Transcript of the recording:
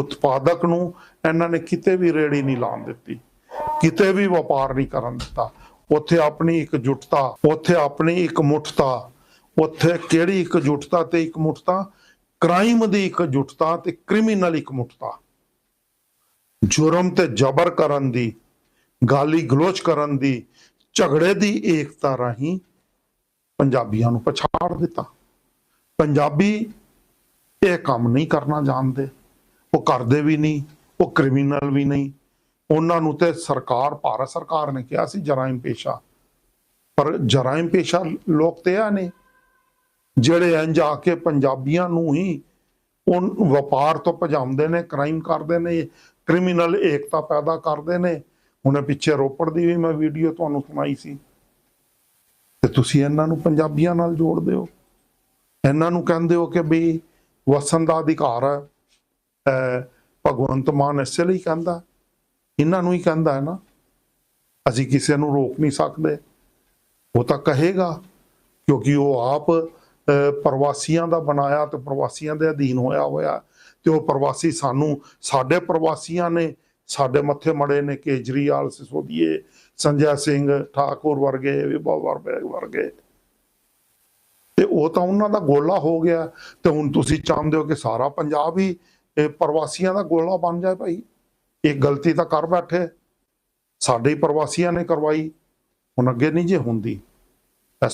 ਉਤਪਾਦਕ ਨੂੰ ਇਹਨਾਂ ਨੇ ਕਿਤੇ ਵੀ ਰੇੜੀ ਨਹੀਂ ਲਾਉਣ ਦਿੱਤੀ, ਕਿਤੇ ਵੀ ਵਪਾਰ ਨਹੀਂ ਕਰਨ ਦਿੱਤਾ। ਉੱਥੇ ਆਪਣੀ ਇਕਜੁੱਟਤਾ ਉੱਥੇ ਆਪਣੀ ਇਕਮੁੱਠਤਾ ਉੱਥੇ ਕਿਹੜੀ ਇਕਜੁੱਟਤਾ ਤੇ ਇਕਮੁੱਠਤਾ ਕ੍ਰਾਈਮ ਦੀ ਇਕਜੁੱਟਤਾ ਤੇ ਕ੍ਰਿਮੀਨਲ ਇਕਮੁੱਠਤਾ ਜੁਰਮ ਤੇ ਜ਼ਬਰ ਕਰਨ ਦੀ, ਗਾਲੀ ਗਲੋਚ ਕਰਨ ਦੀ, ਝਗੜੇ ਦੀ ਏਕਤਾ ਰਾਹੀਂ ਪੰਜਾਬੀਆਂ ਨੂੰ ਪਛਾੜ ਦਿੱਤਾ। ਪੰਜਾਬੀ ਇਹ ਕੰਮ ਨਹੀਂ ਕਰਨਾ ਜਾਣਦੇ। ਉਹ ਕਰਦੇ ਵੀ ਨਹੀਂ, ਉਹ ਕ੍ਰਿਮੀਨਲ ਵੀ ਨਹੀਂ। ਉਹਨਾਂ ਨੂੰ ਤੇ ਸਰਕਾਰ, ਭਾਰਤ ਸਰਕਾਰ ਨੇ ਕਿਹਾ ਸੀ, ਜਰਾਇਮ ਪੇਸ਼ਾ। ਪਰ ਜਰਾਇਮ ਪੇਸ਼ਾ ਲੋਕ ਤੇ ਆ ਨੇ। ਜਿਹੜੇ ਇੰਜ ਆ ਕੇ ਪੰਜਾਬੀਆਂ ਨੂੰ ਹੀ ਉਹ ਵਪਾਰ ਤੋਂ ਭਜਾਉਂਦੇ ਨੇ ਕ੍ਰਾਈਮ ਕਰਦੇ ਨੇ ਕ੍ਰਿਮੀਨਲ ਏਕਤਾ ਪੈਦਾ ਕਰਦੇ ਨੇ। ਹੁਣੇ ਪਿੱਛੇ ਰੋਪੜ ਦੀ ਵੀ ਮੈਂ ਵੀਡੀਓ ਤੁਹਾਨੂੰ ਸੁਣਾਈ ਸੀ। ਤੇ ਤੁਸੀਂ ਇਹਨਾਂ ਨੂੰ ਪੰਜਾਬੀਆਂ ਨਾਲ ਜੋੜਦੇ ਹੋ। ਇਹਨਾਂ ਨੂੰ ਕਹਿੰਦੇ ਹੋ ਕਿ ਵੀ ਵਸਣ ਦਾ ਅਧਿਕਾਰ ਹੈ। ਭਗਵੰਤ ਮਾਨ ਇਸੇ ਲਈ ਕਹਿੰਦਾ, ਇਹਨਾਂ ਨੂੰ ਹੀ ਕਹਿੰਦਾ ਹੈ ਨਾ, ਅਸੀਂ ਕਿਸੇ ਨੂੰ ਰੋਕ ਨਹੀਂ ਸਕਦੇ। ਉਹ ਤਾਂ ਕਹੇਗਾ, ਕਿਉਂਕਿ ਉਹ ਆਪ ਪ੍ਰਵਾਸੀਆਂ ਦਾ ਬਣਾਇਆ ਤੇ ਪ੍ਰਵਾਸੀਆਂ ਦੇ ਅਧੀਨ ਹੋਇਆ ਹੋਇਆ। ਤੇ ਉਹ ਪ੍ਰਵਾਸੀ ਸਾਨੂੰ, ਸਾਡੇ ਪ੍ਰਵਾਸੀਆਂ ਨੇ, ਸਾਡੇ ਮੱਥੇ ਮੜੇ ਨੇ ਕੇਜਰੀਵਾਲ, ਸਿਸੋਦੀਏ, ਸੰਜੈ ਸਿੰਘ ਠਾਕੁਰ ਵਰਗੇ, ਵਿਭਾ ਵਰਗੇ ਵਰਗੇ। ਤੇ ਉਹ ਤਾਂ ਉਹਨਾਂ ਦਾ ਗੋਲਾ ਹੋ ਗਿਆ। ਤੇ ਹੁਣ ਤੁਸੀਂ ਚਾਹੁੰਦੇ ਹੋ ਕਿ ਸਾਰਾ ਪੰਜਾਬ ਹੀ ਇਹ ਪ੍ਰਵਾਸੀਆਂ ਦਾ ਗੋਲਾ ਬਣ ਜਾਏ ਭਾਈ। ਇਹ ਗਲਤੀ ਤਾਂ ਕਰ ਬੈਠੇ। ਸਾਡੇ ਹੀ ਪ੍ਰਵਾਸੀਆਂ ਨੇ ਕਰਵਾਈ। ਹੁਣ ਅੱਗੇ ਨਹੀਂ ਜੇ ਹੁੰਦੀ।